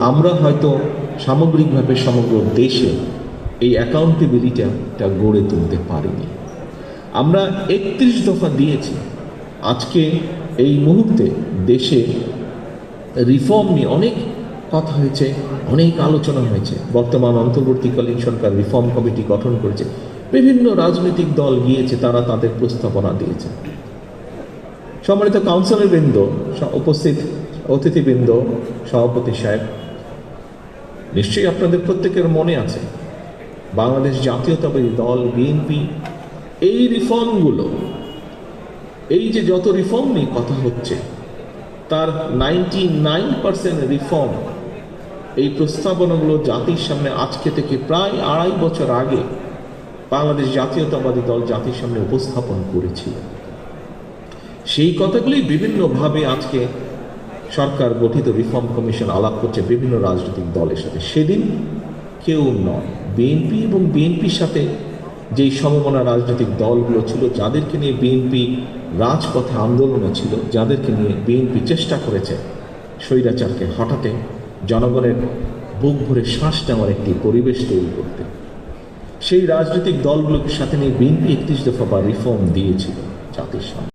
আমরা হয়তো সামগ্রিকভাবে সমগ্র দেশে এই অ্যাকাউন্টেবিলিটিটা গড়ে তুলতে পারিনি। আমরা একত্রিশ দফা দিয়েছি। আজকে এই মুহূর্তে দেশে রিফর্ম নিয়ে অনেক কথা হয়েছে, অনেক আলোচনা হয়েছে। বর্তমান অন্তর্বর্তীকালীন সরকার রিফর্ম কমিটি গঠন করেছে। বিভিন্ন রাজনৈতিক দল গিয়েছে, তারা তাদের প্রস্তাবনা দিয়েছে। সম্মানিত কাউন্সিলর বৃন্দ স- উপস্থিত অতিথিবৃন্দ, সভাপতি সাহেব নিশ্চয়ই আপনাদের প্রত্যেকের মনে আছে, বাংলাদেশ জাতীয়তাবাদী দল বিএনপি এই রিফর্মগুলো, এই যে যত রিফর্ম নিয়ে কথা হচ্ছে, তার নাইনটি নাইন পার্সেন্ট রিফর্ম এই প্রস্তাবনাগুলো জাতির সামনে আজকে থেকে প্রায় আড়াই বছর আগে বাংলাদেশ জাতীয়তাবাদী দল জাতির সামনে উপস্থাপন করেছিল। সেই কথাগুলি বিভিন্নভাবে আজকে সরকার গঠিত রিফর্ম কমিশন আলাপ করছে বিভিন্ন রাজনৈতিক দলের সাথে। সেদিন কেউ নয়। বিএনপি এবং বিএনপির সাথে যেই সমমনা রাজনৈতিক দলগুলো ছিল, যাদেরকে নিয়ে বিএনপি রাজপথে আন্দোলনে ছিল, যাদেরকে নিয়ে বিএনপি চেষ্টা করেছে স্বৈরাচারকে হঠাতে জনগণের বুক ভরে শ্বাস নেওয়ার একটি পরিবেশ তৈরি করতে। সেই রাজনৈতিক দলগুলোকে সাথে নিয়ে বিএনপি একত্রিশ দফা বা রিফর্ম দিয়েছিল জাতির